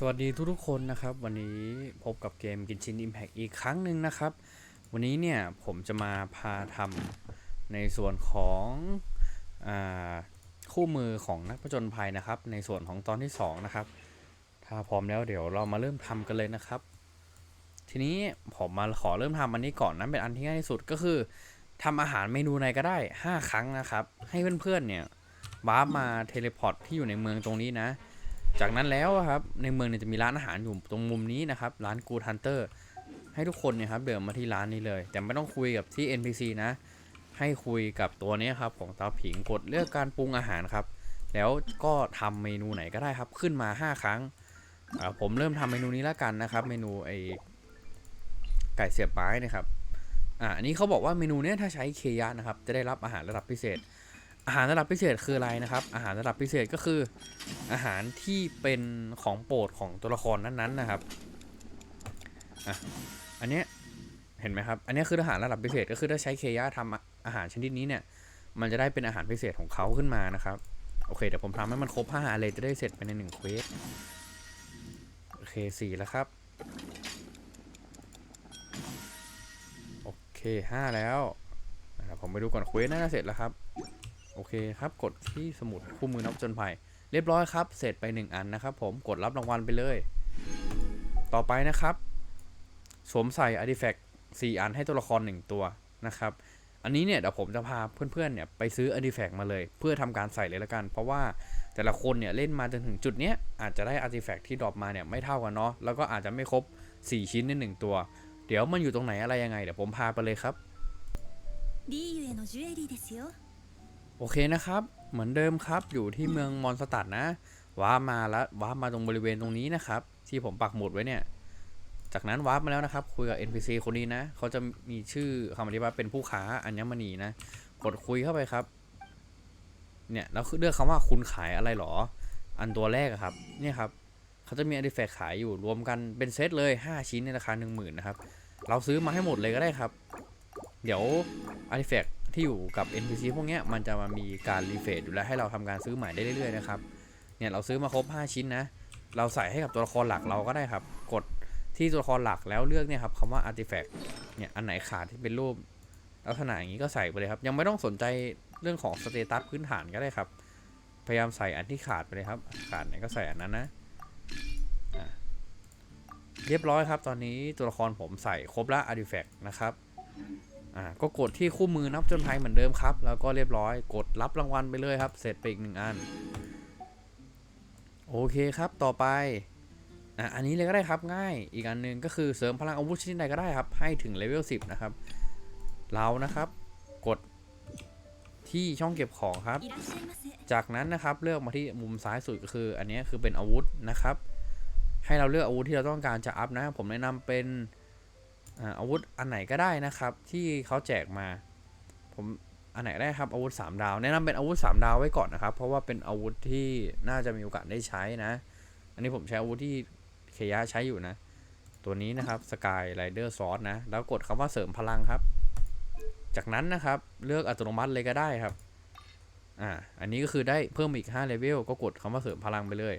สวัสดีทุกๆคนนะครับ วันนี้พบกับเกมกินชิน Impact อีกครั้งหนึ่งนะครับ วันนี้เนี่ยผมจะมาพาทำในส่วนของอคู่มือของนักผจญภัยนะครับ ในส่วนของตอนที่ 2 นะครับ ถ้าพร้อมแล้วเดี๋ยวเรามาเริ่มทำกันเลยนะครับ ทีนี้ผมมาขอเริ่มทำอันนี้ก่อนนั้นเป็นอันที่ง่ายที่สุดก็คือทำอาหารเมนูไหนก็ได้ 5 ครั้งนะครับ ให้เพื่อนๆเนี่ยวามาเทเลพอร์ตที่อยู่ในเมืองตรงนี้นะ จากนั้นแล้วครับในเมืองเนี่ยจะมีร้านอาหารอยู่ตรงมุมนี้นะครับร้านกูทันเตอร์ให้ทุกคนเนี่ยครับเดินมาที่ร้านนี้เลย แต่ไม่ต้องคุยกับที่ NPC นะ ให้คุยกับตัวนี้ครับของเตาผิงกดเลือกการปรุงอาหารครับ แล้วก็ทำเมนูไหนก็ได้ครับขึ้นมา 5 ครั้งผมเริ่มทำเมนูนี้แล้วกันนะครับ เมนูไอไก่เสียบไม้นะครับอ่าอันนี้เขาบอกว่าเมนูเนี้ยถ้าใช้เคยะนะครับ จะได้รับอาหารระดับพิเศษ อาหารระดับพิเศษคืออะไรนะครับ อาหารระดับพิเศษก็คือ อาหารที่เป็นของโปรดของตัวละครนั้นๆนะครับอะอันเนี้ยเห็นไหมครับ อันเนี้ยคืออาหารระดับพิเศษก็คือถ้าใช้เคยะทำอาหารชนิดนี้เนี่ย มันจะได้เป็นอาหารพิเศษของเขาขึ้นมานะครับ โอเคเดี๋ยวผมทำให้มันครบห้าเลยจะได้เสร็จไปในหนึ่งเควสโอเคสี่แล้วครับ โอเคห้าแล้วนะครับผมไปดูก่อนเควสน่าจะเสร็จแล้วครับ โอเคครับ กดที่สมุดคู่มือนับจนภัย เรียบร้อยครับ เสร็จไป 1 อันนะครับผม กดรับรางวัลไปเลย ต่อไปนะครับ สวมใส่ Artifact 4 อันให้ตัวละคร 1 ตัวนะครับ อันนี้เนี่ยเดี๋ยวผมจะพาเพื่อนๆเนี่ยไปซื้อ Artifact มาเลย เพื่อทำการใส่เลยละกัน เพราะว่าแต่ละคนเนี่ยเล่นมาจนถึงจุดเนี้ยอาจจะได้ Artifact ที่ดรอปมาเนี่ยไม่เท่ากันเนาะ แล้วก็อาจจะไม่ครบ 4 ชิ้นใน 1 ตัว เดี๋ยวมันอยู่ตรงไหนอะไรยังไงเดี๋ยวผมพาไปเลยครับ リーユへのジュエリーですよ โอเคนะครับ เหมือนเดิมครับ อยู่ที่เมืองมอนสตัดนะ ว้าร์ปมาแล้วว้าร์ปมาตรงบริเวณตรงนี้นะครับ ที่ผมปักหมุดไว้เนี่ย จากนั้นว้าร์มาแล้วนะครับ คุยกับ NPC คนนี้นะ เขาจะมีชื่อคำอธิบายเป็นผู้ค้าอัญมณีนะ กดคุยเข้าไปครับ เนี่ยแล้วเลือกคำว่าคุณขายอะไรหรอ อันตัวแรกครับ เนี่ยครับ เขาจะมีอาร์ติแฟกขายอยู่รวมกันเป็นเซตเลย 5 ชิ้นในราคา 1 0,000 นะครับ เราซื้อมาให้หมดเลยก็ได้ครับ เดี๋ยวอาร์ติแฟก ที่อยู่กับ NPC พวกเนี้ยมันจะมามีการรีเฟรชอยู่แล้วให้เราทำการซื้อใหม่ได้เรื่อยๆนะครับเนี่ยเราซื้อมาครบ 5 ชิ้นนะ เราใส่ให้กับตัวละครหลักเราก็ได้ครับ กดที่ตัวละครหลักแล้วเลือกเนี่ยครับคำว่า artifact เนี่ยอันไหนขาดที่เป็นรูปลักษณะอย่างนี้ก็ใส่ไปเลยครับ ยังไม่ต้องสนใจเรื่องของสเตตัสพื้นฐานก็ได้ครับ พยายามใส่อันที่ขาดไปเลยครับ ขาดไหนก็ใส่อันนั้นนะอะเรียบร้อยครับ ตอนนี้ตัวละครผมใส่ครบละ artifact นะครับ่าก็กดที่คู่มือนับจนไทยเหมือนเดิมครับ แล้วก็เรียบร้อย กดรับรางวัลไปเลยครับ เสร็จไปอีกหนึ่งอัน โอเคครับต่อไปอะอันนี้เลยก็ได้ครับง่ายอีกอันหนึ่งก็คือเสริมพลังอาวุธชนิดใดก็ได้ครับ ให้ถึงเลเวล10 นะครับ เรานะครับกดที่ช่องเก็บของครับ จากนั้นนะครับเลือกมาที่มุมซ้ายสุดก็คือ อันนี้คือเป็นอาวุธนะครับ ให้เราเลือกอาวุธที่เราต้องการจะอัพนะ ผมแนะนำเป็น อาวุธอันไหนก็ได้นะครับ ที่เขาแจกมา ผมอันไหนได้ครับอาวุธ 3 ดาว แนะนำเป็นอาวุธ 3 ดาวไว้ก่อนนะครับ เพราะว่าเป็นอาวุธที่น่าจะมีโอกาสได้ใช้นะ อันนี้ผมใช้อาวุธที่เคยะใช้อยู่นะ ตัวนี้นะครับสกายไรเดอร์ซอสนะ แล้วกดคำว่าเสริมพลังครับ จากนั้นนะครับเลือกอัตโนมัติเลยก็ได้ครับอ่าอันนี้ก็คือได้เพิ่มอีก5เลเวลก็กดคำว่าเสริมพลังไปเลย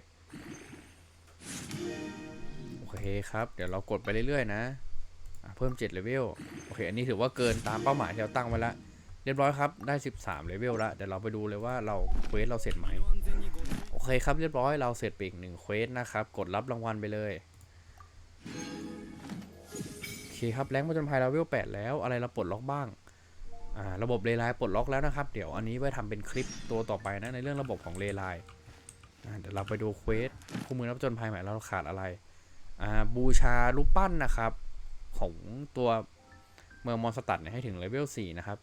โอเคครับ เดี๋ยวเรากดไปเรื่อยๆนะ เพิ่ม7เลเวลโอเค อันนี้ถือว่าเกินตามเป้าหมายที่เราตั้งไว้แล้วเรียบร้อยครับ ได้ 13เลเวลแล้วเดี๋ยวเราไปดูเลยว่าเราเควสเราเสร็จไหมโอเคครับเรียบร้อยเราเสร็จไปอีกหนึ่งเควสนะครับ กดรับรางวัลไปเลยโอเคครับแรงค์ผจญภัยเราเวล8แล้วอะไรเราปลดล็อกบ้างอ่าระบบเลไลปลดล็อกแล้วนะครับ เดี๋ยวอันนี้ไว้ทำเป็นคลิปตัวต่อไปนะในเรื่องระบบของเลไล่เดี๋ยวเราไปดูเควสคู่มือนับจนภัยใหม่เราขาดอะไรอ่าบูชารูปปั้นนะครับ ของตัวเมืองมอนสตัดให้ถึงเลเวล4นะครับ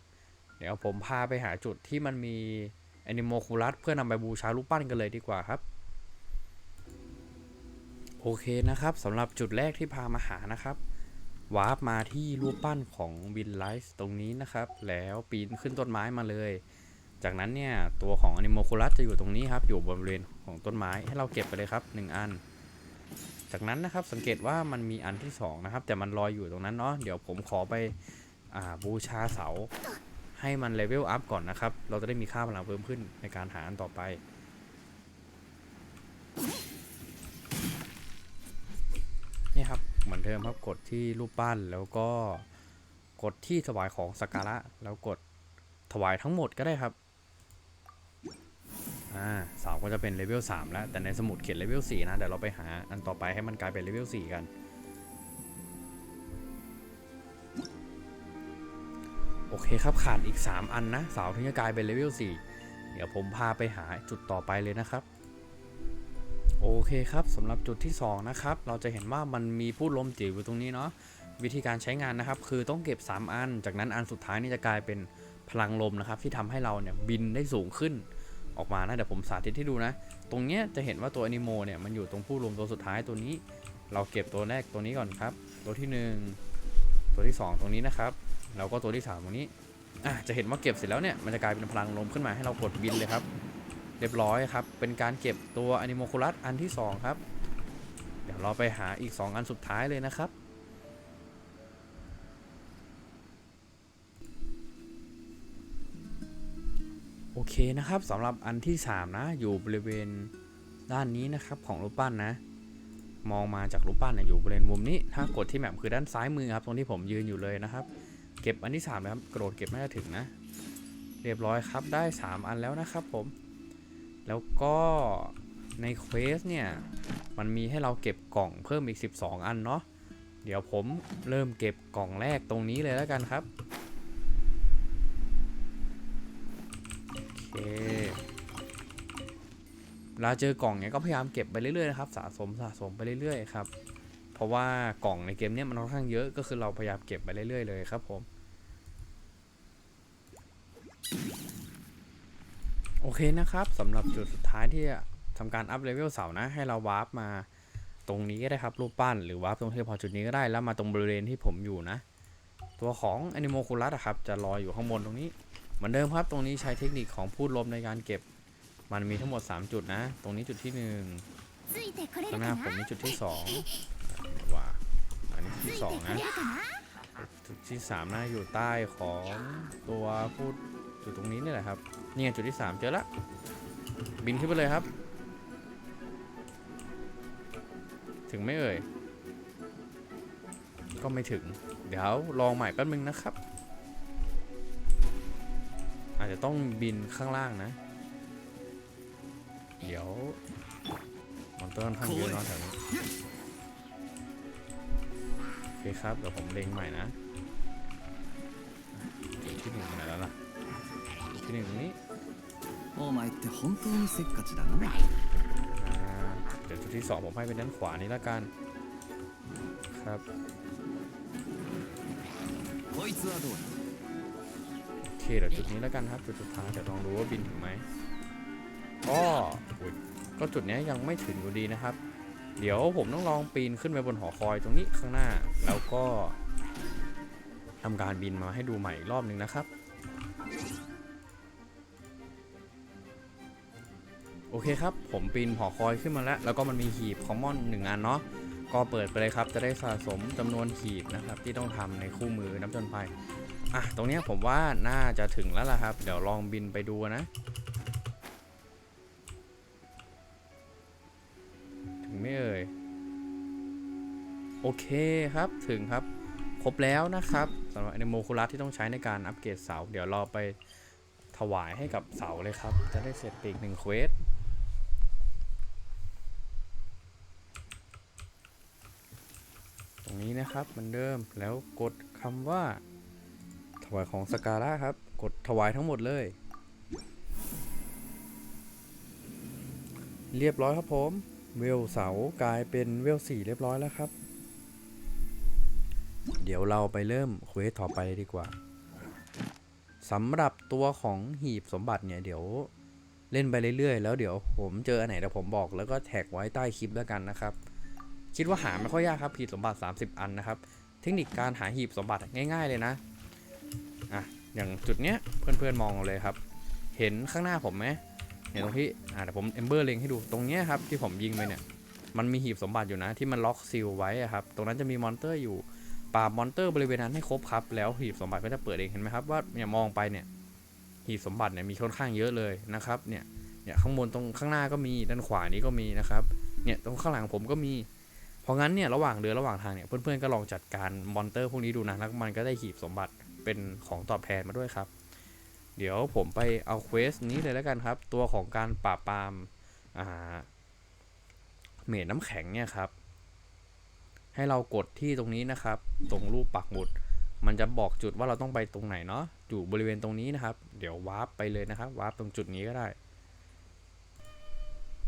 เดี๋ยวผมพาไปหาจุดที่มันมีแอนิโมคูลัสเพื่อนำไปบูชารูปปั้นกันเลยดีกว่าครับ โอเคนะครับสำหรับจุดแรกที่พามาหานะครับวาร์ปมาที่รูปปั้นของวินไลฟ์ตรงนี้นะครับ แล้วปีนขึ้นต้นไม้มาเลย จากนั้นเนี่ย ตัวของอนิโมคูลัสจะอยู่ตรงนี้ครับ อยู่บริเวณของต้นไม้ให้เราเก็บไปเลยครับ 1 อัน จากนั้นนะครับสังเกตว่ามันมีอันที่ 2 นะครับ แต่มันลอยอยู่ตรงนั้นเนาะเดี๋ยวผมขอไปอ่าบูชาเสา ให้มันเลเวลอัพก่อนนะครับ เราจะได้มีค่าพลังเพิ่มขึ้นในการหาอันต่อไป นี่ครับเหมือนเดิมครับกดที่รูปปั้นแล้วก็กดที่ถวายของสักการะแล้วกดถวายทั้งหมดก็ได้ครับ อ่าสาก็จะเป็นเลเวล3แล้ว แต่ในสมุดเขียนเลเวล4นะเดี๋ยวเราไปหาอันต่อไปให้มันกลายเป็นเลเวล4กันโอเคครับขาดอีก 3 อันนะสาวถึงจะกลายเป็นเลเวล4เดี๋ยวผมพาไปหาจุดต่อไปเลยนะครับ โอเคครับสำหรับจุดที่ 2 นะครับ เราจะเห็นว่ามันมีผู้ลมจิ๋วอยู่ตรงนี้เนาะวิธีการใช้งานนะครับ คือต้องเก็บ 3 อัน จากนั้นอันสุดท้ายนี่จะกลายเป็นพลังลมนะครับ ที่ทำให้เราเนี่ยบินได้สูงขึ้น ออกมานะเดี๋ยวผมสาธิตให้ดูนะ ตรงเนี้ยจะเห็นว่าตัวอนิโมเนี่ยมันอยู่ตรงผู้ลมตัวสุดท้ายตัวนี้ เราเก็บตัวแรกตัวนี้ก่อนครับ ตัวที่ 1 ตัวที่ 2 ตรงนี้นะครับแล้วก็ตัวที่ 3 ตรงนี้อะจะเห็นว่าเก็บเสร็จแล้วเนี่ยมันจะกลายเป็นพลังลมขึ้นมาให้เรากดบินเลยครับ เรียบร้อยครับ เป็นการเก็บตัวอนิโมคูลัสอันที่ 2 ครับ เดี๋ยวเราไปหาอีก 2 อันสุดท้ายเลยนะครับ เคนะครับสำหรับอันที่ 3 นะ อยู่บริเวณด้านนี้นะครับของรูปปั้นนะ มองมาจากรูปปั้นเนี่ยอยู่บริเวณมุมนี้ ถ้ากดที่แมปคือด้านซ้ายมือครับ ตรงที่ผมยืนอยู่เลยนะครับ เก็บอันที่3นะครับกระโดดเก็บน่าจะถึงนะ เรียบร้อยครับได้ 3 อันแล้วนะครับผม แล้วก็ในเควสเนี่ยมันมีให้เราเก็บกล่องเพิ่มอีก 12 อันเนาะเดี๋ยวผมเริ่มเก็บกล่องแรกตรงนี้เลยแล้วกันครับ เคเวลาเจอกล่องเนี่ยก็พยายามเก็บไปเรื่อยๆนะครับสะสมสะสมไปเรื่อยๆครับเพราะว่ากล่องในเกมเนี้ยมันค่อนข้างเยอะก็คือเราพยายามเก็บไปเรื่อยๆเลยครับผมโอเคนะครับสำหรับจุดสุดท้ายที่ทำการอัพเลเวลเสานะให้เราวาร์ปมาตรงนี้ก็ได้ครับรูปปั้นหรือวาร์ปตรงที่พอจุดนี้ก็ได้แล้วมาตรงบริเวณที่ผมอยู่นะ ตัวของ Animal c o l u s อะครับจะลอยอยู่ข้างบนตรงนี้ เหมือนเดิมครับตรงนี้ใช้เทคนิคของพูดลมในการเก็บ มันมีทั้งหมด 3 จุดนะ ตรงนี้จุดที่1ข้างหน้าผมนี่จุดที่2ว่าอันนี้ที่2นะจุดที่3น่าอยู่ใต้ของตัวพูดจุดตรงนี้นี่แหละครับนี่จุดที่ 3 เจอละบินขึ้นไปเลยครับ ถึงไม่เอ่ย ก็ไม่ถึง เดี๋ยวลองใหม่แป๊บนึงนะครับ อาจจะต้องบินข้างล่างนะ เดี๋ยวมอนเตอร์ค่อนข้างเยอะเนอะแถวนี้โอเคครับ เดี๋ยวผมเล็งใหม่นะจุดที่หนึ่งไปไหนแล้วล่ะจุดที่หนึ่งตรงนี้ お前って本当にせっかちだな อ่าเดี๋ยวจุดที่สองผมให้เป็นด้านขวานี้ละกัน ครับ こいつはどうだ โอ เคเดี๋ยวจุดนี้แล้วกันครับ จุดสุดท้ายเดี๋ยวลองดูว่าบินถึงไหมก็อุ๊ยก็จุดนี้ยังไม่ถึงอยู่ดีนะครับ เดี๋ยวผมต้องลองปีนขึ้นไปบนหอคอยตรงนี้ข้างหน้า แล้วก็ทำการบินมาให้ดูใหม่อีกรอบหนึ่งนะครับ โอเคครับ ผมปีนหอคอยขึ้นมาแล้ว แล้วก็มันมีหีบคอมมอนหนึ่งอันเนาะก็เปิดไปเลยครับ จะได้สะสมจำนวนหีบนะครับ ที่ต้องทำในคู่มือน้ำจนภัย อะตรงเนี้ยผมว่าน่าจะถึงแล้วล่ะครับ เดี๋ยวลองบินไปดูนะ ถึงไม่เอ่ย โอเคครับถึงครับ ครบแล้วนะครับสำหรับอนิโมคูลัสที่ต้องใช้ในการอัปเกรดเสา เดี๋ยวเราไปถวายให้กับเสาเลยครับ จะได้เสร็จปอีกหนึ่งเควสตรงนี้นะครับเหมือนเดิมแล้วกดคำว่า วายของสกการะครับ กดถวายทั้งหมดเลย เรียบร้อยครับผม เวลเสากลายเป็นเวลสี่เรียบร้อยแล้วครับ เดี๋ยวเราไปเริ่มเควสต่อไปดีกว่าสำหรับตัวของหีบสมบัติเนี่ยเดี๋ยวเล่นไปเรื่อยๆ แล้วเดี๋ยวผมเจออันไหนเดี๋ยวผมบอกแล้วก็แท็กไว้ใต้คลิปแล้วกันนะครับ คิดว่าหาไม่ค่อยยากครับหีบสมบัติ 30 อันนะครับ เทคนิคการหาหีบสมบัติง่าย ๆเลยนะ อะอย่างจุดเนี้ยเพื่อนๆมองเลยครับ เห็นข้างหน้าผมไหมเห็นตรงที่อ่าเดี๋ยวผมเอมเบอร์เล็งให้ดูตรงเนี้ยครับที่ผมยิงไปเนี่ยมันมีหีบสมบัติอยู่นะที่มันล็อกซีลไว้ครับตรงนั้นจะมีมอนเตอร์อยู่ปราบมอนเตอร์บริเวณนั้นให้ครบครับแล้วหีบสมบัติก็จะเปิดเองเห็นไหมครับว่าเนี่ยมองไปเนี่ยหีบสมบัติเนี่ยมีค่อนข้างเยอะเลยนะครับเนี่ยเนี่ยข้างบนตรงข้างหน้าก็มีด้านขวานี้ก็มีนะครับเนี่ยตรงข้างหลังผมก็มี เพราะงั้นเนี่ยระหว่างเดินระหว่างทางเนี่ยเพื่อนๆก็ลองจัดการมอนเตอร์พวกนี้ดูนะแล้วมันก็ได้หีบสมบัติ เป็นของตอบแทนมาด้วยครับ เดี๋ยวผมไปเอาเควสนี้เลยแล้วกันครับ ตัวของการปราบปรามอ่าเมดน้ำแข็งเนี่ยครับ ให้เรากดที่ตรงนี้นะครับ ตรงรูปปักหมุด มันจะบอกจุดว่าเราต้องไปตรงไหนเนาะอยู่บริเวณตรงนี้นะครับ เดี๋ยววาร์ปไปเลยนะครับวาร์ปตรงจุดนี้ก็ได้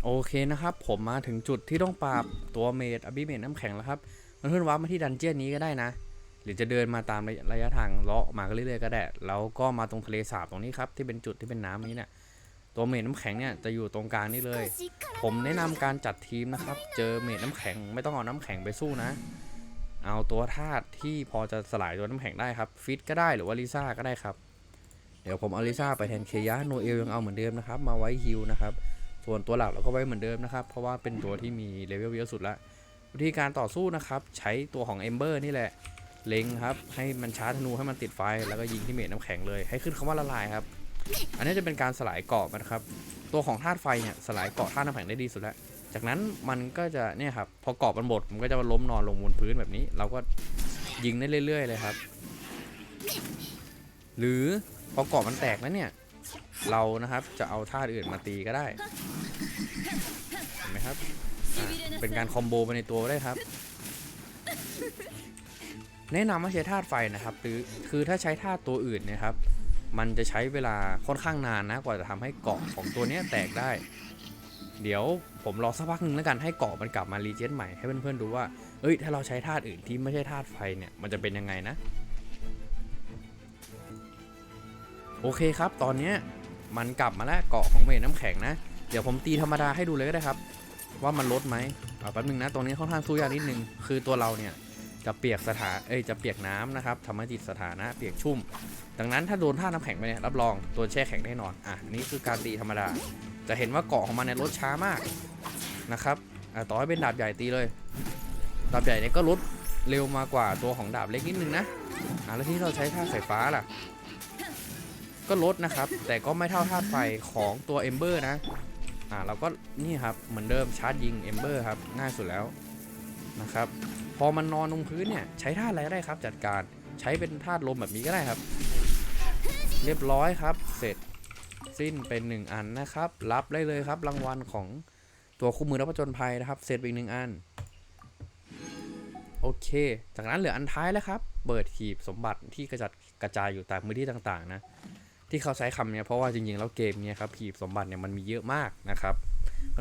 โอเคนะครับ ผมมาถึงจุดที่ต้องปราบตัวเมดอบิเมดน้ำแข็งแล้วครับเพื่อนๆวาร์ปมาที่ดันเจี้ยนนี้ก็ได้นะ หรือจะเดินมาตามระยะทางเลาะมาเรื่อยๆก็ได้ แล้วก็มาตรงทะเลสาบตรงนี้ครับที่เป็นจุดที่เป็นน้ำนี้เนี่ยตัวเมทน้ำแข็งเนี่ยจะอยู่ตรงกลางนี่เลย ผมแนะนำการจัดทีมนะครับ เจอเมทน้ำแข็งไม่ต้องเอาน้ำแข็งไปสู้นะ เอาตัวธาตุที่พอจะสลายตัวน้ำแข็งได้ครับฟิตก็ได้หรือว่าลิซ่าก็ได้ครับ เดี๋ยวผมเอาลิซ่าไปแทนเคยะโนเอลยังเอาเหมือนเดิมนะครับ มาไว้ฮิลนะครับ ส่วนตัวหลักเราก็ไว้เหมือนเดิมนะครับ เพราะว่าเป็นตัวที่มีเลเวลเยอะสุดละวิธีการต่อสู้นะครับ ใช้ตัวของเอมเบอร์นี่แหละ เล็งครับให้มันชาร์จธนูให้มันติดไฟแล้วก็ยิงที่เมดน้ำแข็งเลย ให้ขึ้นคำว่าละลายครับ อันนี้จะเป็นการสลายเกาะมันครับ ตัวของธาตุไฟเนี่ยสลายเกาะธาตุน้ำแข็งได้ดีสุดแล้ว จากนั้นมันก็จะเนี่ยครับพอเกาะมันหมดมันก็จะล้มนอนลงบนพื้นแบบนี้ เราก็ยิงได้เรื่อย ๆ เลยครับ หรือพอเกาะมันแตกแล้วเนี่ยเรานะครับจะเอาธาตุอื่นมาตีก็ได้เห็นไหมครับ เป็นการคอมโบไปในตัวได้ครับ แนะนำว่าใช้ธาตุไฟนะครับ หรือคือถ้าใช้ธาตุตัวอื่นนะครับ มันจะใช้เวลาค่อนข้างนานนะกว่าจะทำให้เกาะของตัวเนี้ยแตกได้ เดี๋ยวผมรอสักพักหนึงแล้วกันให้เกาะมันกลับมารีเจนใหม่ให้เพื่อนๆดูว่าเอ้ยถ้าเราใช้ธาตุอื่นที่ไม่ใช่ธาตุไฟเนี่ยมันจะเป็นยังไงนะ โอเคครับ ตอนเนี้ยมันกลับมาแล้วเกาะของเมดน้ำแข็งนะ เดี๋ยวผมตีธรรมดาให้ดูเลยก็ได้ครับ ว่ามันลดไหมเอแป๊บนึงนะตรงนี้ค่อนข้างสู้ยากนิดนึงคือตัวเราเนี่ย จะเปียกสถานเอ้ยจะเปียกน้ำนะครับทำให้จิตสถานะเปียกชุ่ม ดังนั้นถ้าโดนท่าน้ำแข็งไปเนี่ยรับรองตัวแช่แข็งแน่นอนอะนี่คือการตีธรรมดา จะเห็นว่าเกาะของมันเนี่ยลดช้ามากนะครับอะต่อให้เป็นดาบใหญ่ตีเลย ดาบใหญ่เนี่ยก็ลดเร็วมากกว่าตัวของดาบเล็กนิดนึงนะอะแล้วที่เราใช้ท่าสายฟ้าล่ะ ก็ลดนะครับ แต่ก็ไม่เท่าธาไฟของตัวเอมเบอร์นะอะเราก็นี่ครับเหมือนเดิมชาร์จยิงเอมเบอร์ครับง่ายสุดแล้ว นะครับ พอมันนอนลงพื้นเนี่ยใช้ท่าอะไรก็ได้ครับ จัดการใช้เป็นธาลมแบบนี้ก็ได้ครับ เรียบร้อยครับ เสร็จสิ้นเป็นหนึ่งอันนะครับ รับได้เลยครับ รางวัลของตัวคู่มือรับประจนภัยนะครับ เสร็จไปอีกหนึ่งอัน โอเค จากนั้นเหลืออันท้ายแล้วครับ เปิดหีบสมบัติที่กระจัดกระจายอยู่ตามพื้นที่ต่างๆนะ ที่เขาใช้คำเนี้ยเพราะว่าจริงๆแล้วเกมเนี้ยครับหีบสมบัติเนี่ยมันมีเยอะมากนะครับ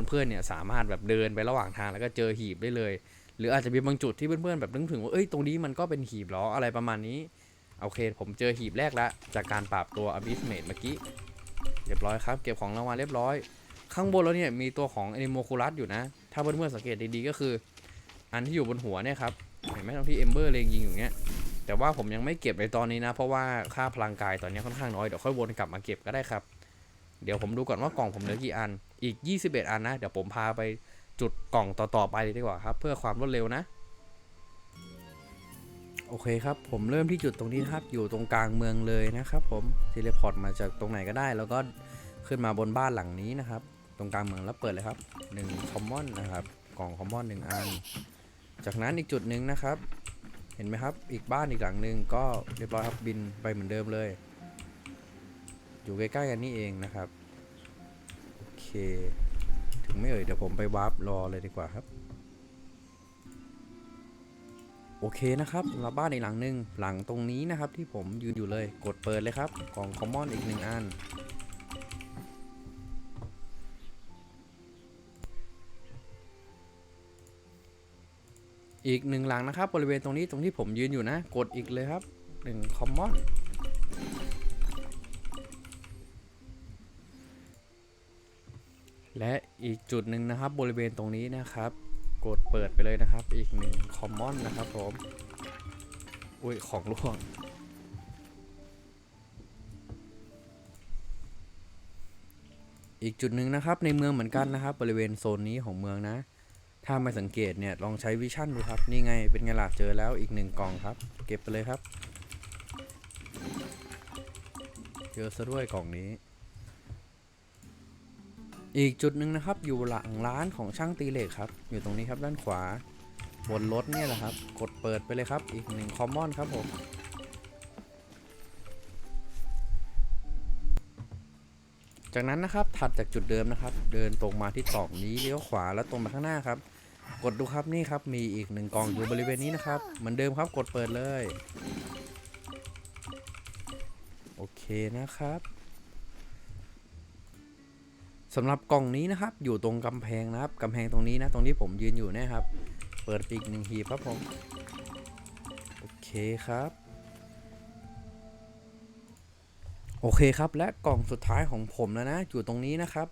เพื่อนๆเนี่ยสามารถแบบเดินไประหว่างทางแล้วก็เจอหีบได้เลย หรืออาจจะมีบางจุดที่เพื่อนๆแบบนึกถึงว่าเอ้ยตรงนี้มันก็เป็นหีบเหรออะไรประมาณนี้ โอเค ผมเจอหีบแรกแล้วจากการปราบตัวอ b ิสเมดเมื่อกี้เรียบร้อยครับเก็บของรางวัลเรียบร้อย ข้างบนแล้วเนี่ยมีตัวของอนิโมคูลัสอยู่นะ ถ้าเพื่อนๆสังเกตดีๆก็คือ อันที่อยู่บนหัวเนี่ยครับเห็นไหมตรงที่เอมเบอร์เลงยิงอยู่เนี้ยแต่ว่าผมยังไม่เก็บในตอนนี้นะ เพราะว่าค่าพลังกายตอนนี้ค่อนข้างน้อยเดี๋ยวค่อยวนกลับมาเก็บก็ได้ครับ เดี๋ยวผมดูก่อนว่ากล่องผมเหลือกี่อันอีก 21 อันนะ เดี๋ยวผมพาไป จุดกล่องต่อๆไปดีกว่าครับ เพื่อความรวดเร็วนะ โอเคครับ ผมเริ่มที่จุดตรงนี้นะครับ อยู่ตรงกลางเมืองเลยนะครับ ผมเทเลพอร์ตมาจากตรงไหนก็ได้ แล้วก็ขึ้นมาบนบ้านหลังนี้นะครับ ตรงกลางเมืองแล้วเปิดเลยครับ1คอมมอนนะครับกล่องคอมมอนหนึ่งอัน จากนั้นอีกจุดหนึ่งนะครับ เห็นไหมครับ อีกบ้านอีกหลังหนึ่งก็เรียบร้อยครับบินไปเหมือนเดิมเลย อยู่ใกล้ๆกันนี่เองนะครับ โอเค งไม่เอ่ย เดี๋ยวผมไปวาร์ปรอเลยดีกว่าครับ โอเคนะครับสำหรับบ้านอีกหลังหนึ่งหลังตรงนี้นะครับที่ผมยืนอยู่เลยกดเปิดเลยครับกล่องคอมมอนอีกหนึ่งอันอีกหนึ่งหลังนะครับบริเวณตรงนี้ตรงที่ผมยืนอยู่นะ กดอีกเลยครับหนึ่งคอมมอน และอีกจุดหนึ่งนะครับบริเวณตรงนี้นะครับ กดเปิดไปเลยนะครับ อีกหนึ่งคอมมอนนะครับผม อุ้ยของร่วง อีกจุดหนึ่งนะครับในเมืองเหมือนกันนะครับ บริเวณโซนนี้ของเมืองนะ ถ้าไม่สังเกตเนี่ยลองใช้วิชั่นดูครับ นี่ไงเป็นไงล่ะเจอแล้วอีกหนึ่งกล่องครับ เก็บไปเลยครับ เจอซะด้วยกล่องนี้ อีกจุดหนึ่งนะครับอยู่หลังร้านของช่างตีเหล็กครับ อยู่ตรงนี้ครับด้านขวา บนรถเนี่ยแหละครับ กดเปิดไปเลยครับ อีกหนึ่งคอมมอนครับผมจากนั้นนะครับถัดจากจุดเดิมนะครับ เดินตรงมาที่กล่องนี้เลี้ยวขวาแล้วตรงมาข้างหน้าครับ กดดูครับนี่ครับมีอีกหนึ่งกล่องอยู่บริเวณนี้นะครับ เหมือนเดิมครับกดเปิดเลย โอเคนะครับ สำหรับกล่องนี้นะครับ อยู่ตรงกำแพงนะครับกำแพงตรงนี้นะ ตรงที่ผมยืนอยู่นะครับ เปิดปีกหนึ่งหีบครับผม โอเคครับ โอเคครับ และกล่องสุดท้ายของผมแล้วนะ อยู่ตรงนี้นะครับ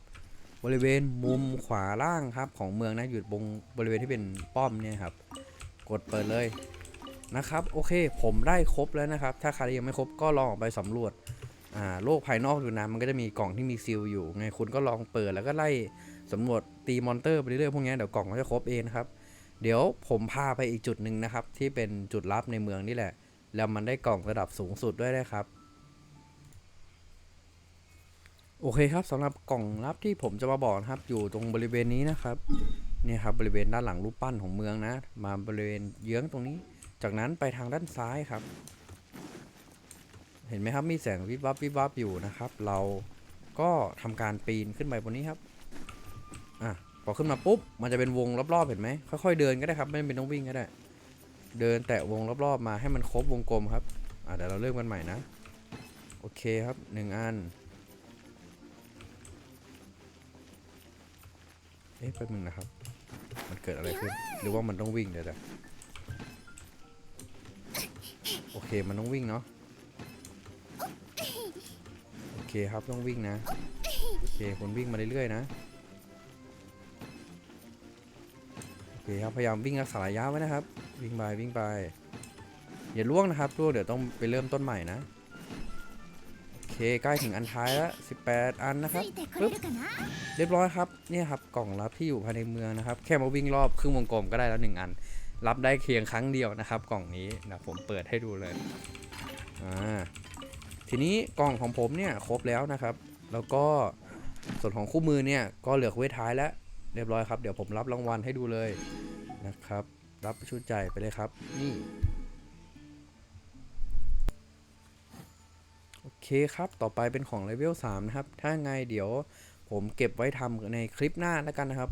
บริเวณมุมขวาล่างครับ ของเมืองนะ อยู่บงบริเวณที่เป็นป้อมเนี่ยครับ กดเปิดเลยนะครับ โอเค ผมได้ครบแล้วนะครับ ถ้าใครยังไม่ครบก็ลองออกไปสำรวจ โลกภายนอกดูนะมันก็จะมีกล่องที่มีซีลอยู่ ไงคุณก็ลองเปิดแล้วก็ไล่สำรวจตีมอนเตอร์ไปเรื่อยๆพวกนี้เดี๋ยวกล่องก็จะครบเองนะครับ เดี๋ยวผมพาไปอีกจุดหนึ่งนะครับ ที่เป็นจุดลับในเมืองนี่แหละ แล้วมันได้กล่องระดับสูงสุดด้วยนะครับโอเคครับสำหรับกล่องลับที่ผมจะมาบอกนะครับ อยู่ตรงบริเวณนี้นะครับนี่ครับบริเวณด้านหลังรูปปั้นของเมืองนะ มาบริเวณเยื้องตรงนี้ จากนั้นไปทางด้านซ้ายครับ เห็นไหมครับมีแสงวิบวับวิบวับอยู่นะครับ เราก็ทำการปีนขึ้นไปบนนี้ครับอะพอขึ้นมาปุ๊บมันจะเป็นวงรอบๆเห็นไหมค่อยๆเดินก็ได้ครับไม่จำเป็นต้องวิ่งก็ได้ เดินแตะวงรอบๆมาให้มันครบวงกลมครับอะเดี๋ยวเราเริ่มกันใหม่นะโอเคครับหนึ่งอันเอ๊ะแป๊บนึงนะครับ มันเกิดอะไรขึ้น หรือว่ามันต้องวิ่งเดี๋ยวโอเคมันต้องวิ่งเนาะ โอ เคครับต้องวิ่งนะ โอเคคนวิ่งมาเรื่อยๆนะ โอเคครับพยายามวิ่งรักษาระยะไว้นะครับ วิ่งไปวิ่งไป อย่าล่วงนะครับล่วงเดี๋ยวต้องไปเริ่มต้นใหม่นะ โอเคใกล้ถึงอันท้ายแล้ว18 อันนะครับปึ๊บเรียบร้อยครับเนี่ยครับกล่องรับที่อยู่ภายในเมืองนะครับ แค่มาวิ่งรอบครึ่งวงกลมก็ได้แล้ว1อัน รับได้เพียงครั้งเดียวนะครับ กล่องนี้นะผมเปิดให้ดูเลยอ่า ทีนี้กล่องของผมเนี่ยครบแล้วนะครับ แล้วก็ส่วนของคู่มือเนี่ยก็เหลือเควสท้ายแล้วเรียบร้อยครับ เดี๋ยวผมรับรางวัลให้ดูเลยนะครับ รับชุดใจไปเลยครับ นี่ โอเคครับ ต่อไปเป็นของเลเวล3นะครับ ถ้าไงเดี๋ยวผมเก็บไว้ทำในคลิปหน้าแล้วกันนะครับ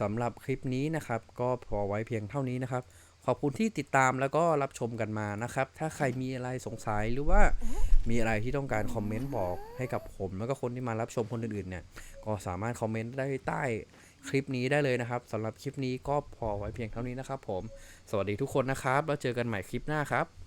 สำหรับคลิปนี้นะครับ ก็พอไว้เพียงเท่านี้นะครับ ขอบคุณที่ติดตามแล้วก็รับชมกันมานะครับ ถ้าใครมีอะไรสงสัยหรือว่ามีอะไรที่ต้องการคอมเมนต์บอกให้กับผม แล้วก็คนที่มารับชมคนอื่นๆเนี่ย ก็สามารถคอมเมนต์ได้ใต้คลิปนี้ได้เลยนะครับสำหรับคลิปนี้ก็พอไว้เพียงเท่านี้นะครับผม สวัสดีทุกคนนะครับ แล้วเจอกันใหม่คลิปหน้าครับ